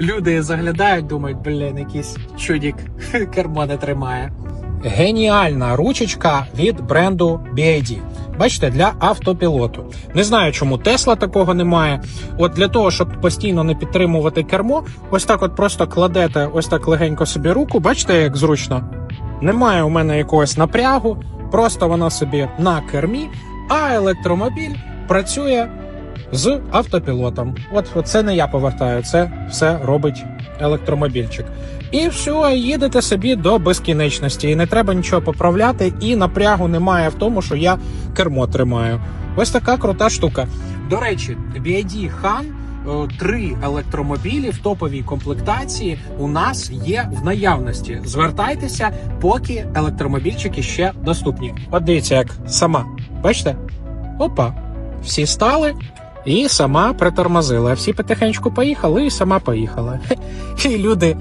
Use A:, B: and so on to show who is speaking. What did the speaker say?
A: Люди заглядають, думають, блін, якийсь чудік кермо не тримає. Геніальна ручечка від бренду BID. Бачите, для автопілоту. Не знаю, чому Тесла такого немає. От для того, щоб постійно не підтримувати кермо, ось так от просто кладете ось так легенько собі руку. Бачите, як зручно? Немає у мене якогось напрягу, просто воно собі на кермі, а електромобіль працює з автопілотом. От, це не я повертаю, це все робить електромобільчик. І все, їдете собі до безкінечності. І не треба нічого поправляти, і напрягу немає в тому, що я кермо тримаю. Ось така крута штука. До речі, BID Han е, три електромобілі в топовій комплектації у нас є в наявності. Звертайтеся, поки електромобільчики ще доступні. От дивіться, як сама. Бачите? Опа, всі стали. І сама притормозила. Всі потихеньку поїхали, і сама поїхала. І люди